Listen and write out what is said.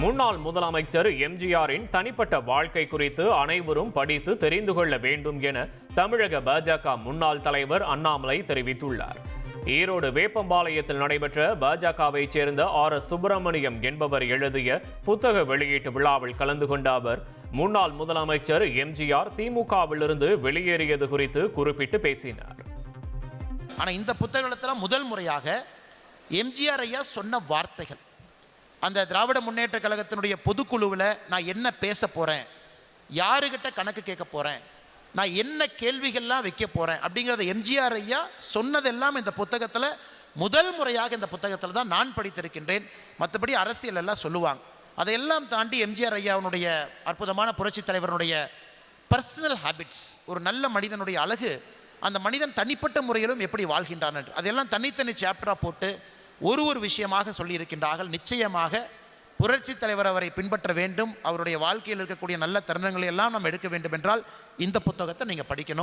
முன்னாள் முதலமைச்சர் எம்ஜிஆரின் தனிப்பட்ட வாழ்க்கை குறித்து அனைவரும் படித்து தெரிந்து கொள்ள வேண்டும் என தமிழக பாஜக முன்னாள் தலைவர் அண்ணாமலை தெரிவித்துள்ளார். ஈரோடு வேப்பம்பாளையத்தில் நடைபெற்ற பாஜகவைச் சேர்ந்த ஆர் எஸ் சுப்பிரமணியம் என்பவர் எழுதிய புத்தக வெளியீட்டு விழாவில் கலந்து கொண்ட அவர் முன்னாள் முதலமைச்சர் எம்ஜிஆர் திமுகவிலிருந்து வெளியேறியது குறித்து குறிப்பிட்டு பேசினார். ஆனால் இந்த புத்தகத்தில் முதல் முறையாக எம்ஜிஆர் ஐயா சொன்ன வார்த்தைகள் அந்த திராவிட முன்னேற்ற கழகத்தினுடைய பொதுக்குழுவில் நான் என்ன பேச போகிறேன் யாருக்கிட்ட கணக்கு கேட்க போகிறேன் நான் என்ன கேள்விகள்லாம் வைக்க போகிறேன் அப்படிங்கிறத எம்ஜிஆர் ஐயா சொன்னதெல்லாம் இந்த புத்தகத்தில் முதல் முறையாக இந்த புத்தகத்தில் தான் நான் படித்திருக்கின்றேன். மற்றபடி அரசியல் எல்லாம் சொல்லுவாங்க. அதையெல்லாம் தாண்டி எம்ஜிஆர் ஐயாவுடைய அற்புதமான புரட்சித் தலைவருடைய பர்சனல் ஹாபிட்ஸ் ஒரு நல்ல மனிதனுடைய அழகு அந்த மனிதன் தனிப்பட்ட முறையிலும் எப்படி வாழ்கின்றான் என்று. அதெல்லாம் தனித்தனி சாப்டராக போட்டு ஒரு ஒரு விஷயமாக சொல்லியிருக்கின்றார்கள். நிச்சயமாக புரட்சி தலைவர் அவரை பின்பற்ற வேண்டும். அவருடைய வாழ்க்கையில் இருக்கக்கூடிய நல்ல தருணங்களை எல்லாம் நாம் எடுக்க வேண்டும் என்றால் இந்த புத்தகத்தை நீங்கள் படிக்கணும்.